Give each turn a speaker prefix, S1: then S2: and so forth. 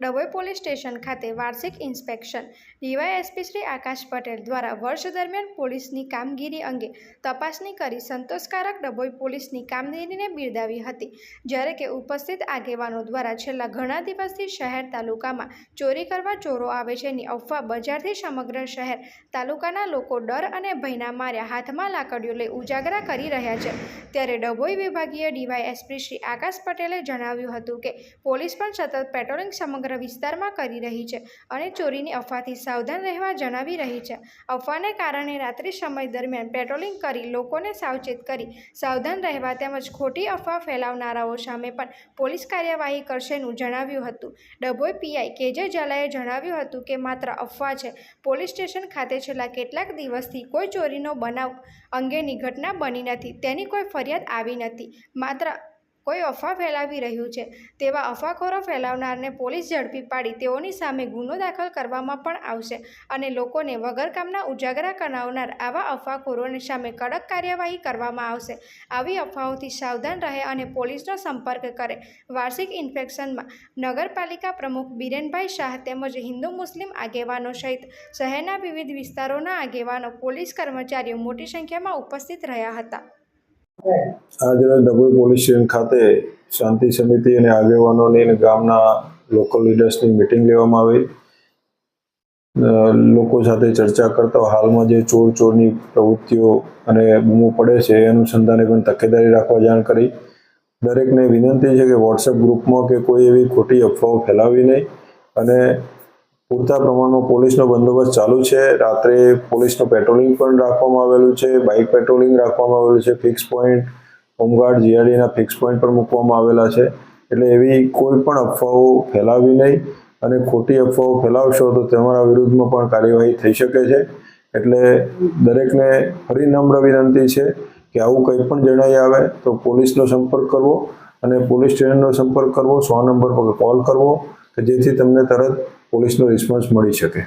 S1: Dabhoi police station ખાતે વાર્ષિક inspection. DYSP Shri Akash Patel દ્વારા વર્ષ દરમિયાન પોલીસની કામગીરી અંગે તપાસણી કરી સંતોષકારક ડભોઈ પોલીસની કામગીરીને બિરદાવી હતી. જ્યારે કે ઉપસ્થિત આગેવાનો દ્વારા છેલ્લા ઘણા દિવસથી શહેર તાલુકામાં ચોરી કરવા ચોરો આવે છે ની અફવા બજારથી સમગ્ર શહેર તાલુકાના લોકો ડર અને ભયના માર્યા હાથમાં લાકડીઓ લઈ ઉજાગરા કરી રહ્યા છે. ત્યારે ડભોઈ વિભાગીય ડીવાયએસપી શ્રી આકાશ પટેલે જણાવ્યું હતું કે પોલીસ પણ સતત પેટ્રોલિંગ સમગ્ર વિસ્તારમાં કરી રહી છે અને ચોરીની અફવાથી સાવધાન રહેવા જણાવી રહી છે. અફવાને કારણે રાત્રિ સમય દરમિયાન પેટ્રોલિંગ કરી લોકોને સાવચેત કરી સાવધાન રહેવા તેમજ ખોટી અફવા ફેલાવનારાઓ સામે પણ પોલીસ કાર્યવાહી કરશેનું જણાવ્યું હતું. ડભોઈ પીઆઈ કેજે ઝાલાએ જણાવ્યું હતું કે માત્ર અફવા છે. પોલીસ સ્ટેશન ખાતે છેલ્લા કેટલાક દિવસથી કોઈ ચોરીનો બનાવ અંગેની ઘટના બની નથી. તેની કોઈ ફરિયાદ આવી નથી. માત્ર કોઈ અફવા ફેલાવી રહ્યું છે. તેવા અફવાખોરો ફેલાવનારને પોલીસ ઝડપી પાડી તેઓની સામે ગુનો દાખલ કરવામાં પણ આવશે અને લોકોને વગર કામના ઉજાગરા કરાવનાર આવા અફવાખોરોની સામે કડક કાર્યવાહી કરવામાં આવશે. આવી અફવાઓથી સાવધાન રહે અને પોલીસનો સંપર્ક કરે. વાર્ષિક ઇન્ફેક્શનમાં નગરપાલિકા પ્રમુખ બિરેનભાઈ શાહ તેમજ હિન્દુ મુસ્લિમ આગેવાનો સહિત શહેરના વિવિધ વિસ્તારોના આગેવાનો, પોલીસ કર્મચારીઓ મોટી સંખ્યામાં ઉપસ્થિત રહ્યા હતા.
S2: આજરોજ ડભોઈ પોલીસ સ્ટેશન ખાતે શાંતિ સમિતિ અને આગેવાનોની અને ગામના લોકલ લીડર્સની મિટિંગ લેવામાં આવી. લોકો સાથે ચર્ચા કરતા હાલમાં જે ચોર ચોરની પ્રવૃત્તિઓ અને બૂમો પડે છે એ અનુસંધાને પણ તકેદારી રાખવા જાણ કરી. દરેકને વિનંતી છે કે વોટ્સએપ ગ્રુપમાં કે કોઈ એવી ખોટી અફવાઓ ફેલાવી નહીં અને પૂરતા પ્રમાણમાં પોલીસનો બંદોબસ્ત ચાલુ છે. રાત્રે પોલીસનું પેટ્રોલિંગ પણ રાખવામાં આવેલું છે. બાઇક પેટ્રોલિંગ રાખવામાં આવેલું છે. ફિક્સ પોઈન્ટ, હોમગાર્ડ, જીઆરડીના ફિક્સ પોઈન્ટ પણ મૂકવામાં આવેલા છે. એટલે એવી કોઈ પણ અફવાઓ ફેલાવી નહીં અને ખોટી અફવાઓ ફેલાવશો તો તમારા વિરુદ્ધમાં પણ કાર્યવાહી થઈ શકે છે. એટલે દરેકને ફરી નમ્ર વિનંતી છે કે આવું કંઈ પણ જણાઈ આવે તો પોલીસનો સંપર્ક કરવો અને પોલીસ સ્ટેશનનો સંપર્ક કરવો. સો નંબર પર કોલ કરવો કે જેથી તમને તરત પોલીસનો રિસ્પોન્સ મળી શકે.